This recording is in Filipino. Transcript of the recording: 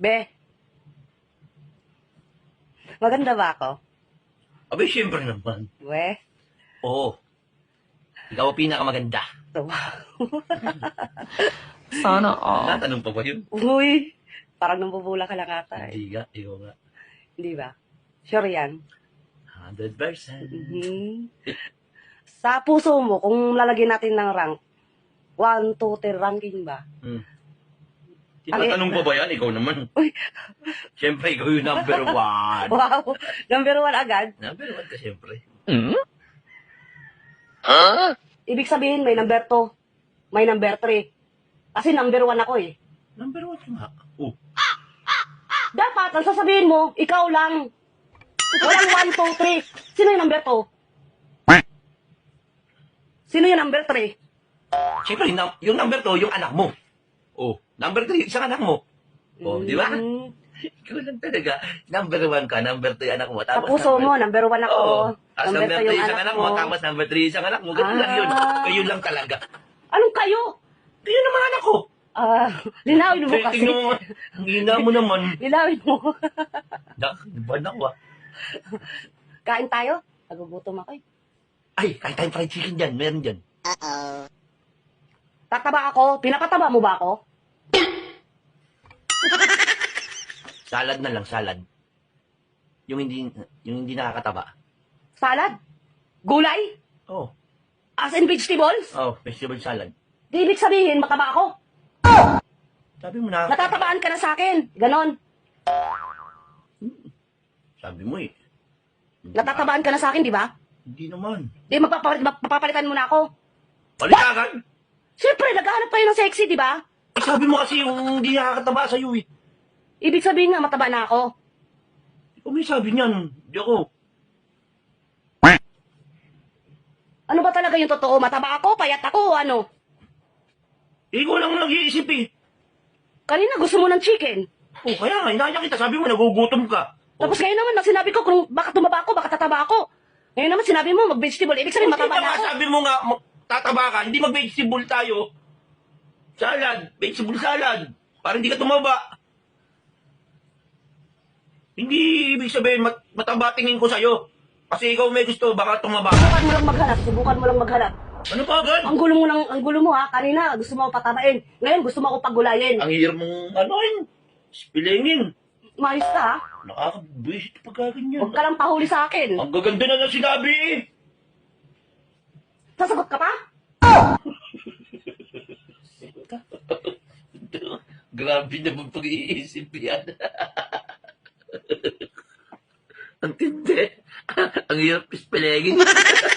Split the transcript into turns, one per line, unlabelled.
Be. Maganda ba ako?
Abay, syempre naman.
We.
Oo. Ikaw ang pinakamaganda.
Sana all.
Tatanong pa ba yun?
Uy. Parang nambubula ka lang ata eh.
Hindi nga, ikaw nga.
Hindi ba? Sure yan.
100%.
Mhm. Sa puso mo, kung lalagyan natin ng rank, 1, 2, 3 ranking ba?
Hmm. Tinatanong pa ba yan? Ikaw naman.
Uy.
Siyempre, ikaw yung number one.
Wow! Number 1 agad.
number one ka, siyempre.
Ibig sabihin, may number 2, may number 3. Kasi number 1 ako eh.
Number one ka nga. Oh,
Dapat, ang sasabihin mo, ikaw lang. Walang 1, 2, 3. Sino yung number 2? Sino yung number 3?
siyempre, yung number two, yung anak mo. Oh, number three, isang anak mo. Oh, di ba?
Mm.
Ikaw lang talaga. Number one ka, number two, anak mo. Tapos
puso
number-
mo, number 1 ako.
Oo. Tapos
number
number
2
three,
yung
isang anak mo. Tapos number three, isang anak mo. Ganun lang yun.
Ah.
Kayo lang talaga.
Anong kayo?
Kayo naman anak ko.
Ah, linawin mo kasi.
tingnan mo, ang mo naman.
Linawin mo.
Nak, ba na ko ah.
Kain tayo? Nagugutom ako eh.
Ay, kahit tayong fried chicken dyan, meron dyan.
Tataba ako? Pinapataba mo ba ako?
Salad na lang, salad. Yung hindi, yung hindi nakakataba.
Salad? Gulay?
Oh,
As in vegetables?
oh, vegetable salad.
Di ibig sabihin, mataba ako.
Sabi mo na,
Natatabaan ka na sa akin. Ganon.
sabi mo eh.
Natatabaan ka na sa akin, di ba?
Hindi naman.
Di magpapalit, magpapalitan mo na ako.
Palitagan!
Siyempre, naghahanap tayo ng sexy, di ba?
Eh, sabi mo kasi yung hindi nakakataba sa'yo eh.
Ibig sabihin nga, mataba na ako.
Ikaw may sabi niyan. Hindi ako.
Ano ba talaga yung totoo? Mataba ako, payat ako, ano?
Ikaw lang nag-iisip eh.
Kanina gusto mo ng chicken.
Oh, kaya nga, inaya kita. Sabi mo, nagugutom ka.
Tapos ngayon naman, sinabi ko kung baka tumaba ako, baka tataba ako. Ngayon naman sinabi mo, mag-vegetable. Ibig sabihin, mataba
ba
na ako.
sabi mo nga, ma- tataba ka, hindi mag-vegetable tayo. Salad, vegetable salad. Para hindi ka tumaba. Hindi ibig sabihin, mat- mataba tingin ko sa'yo. Kasi ikaw may gusto, baka tumaba.
Subukan mo lang maghanap, subukan mo lang maghanap.
Ano pa agad?
Ang gulo mo lang, ang gulo mo ha, kanina gusto mo ako patabain. Ngayon gusto mo ako pagulayin.
Ang hirap mong, ano yun, spilingin.
Maayos ka ha?
Nakakabwisit pagka ganyan.
Huwag ka lang pahuli sa akin.
Ang gaganda na ng sinabi eh.
Sasagot ka pa?
Grabe naman pag-iisip yan. Ang tindi. Ang hirap ispelengin.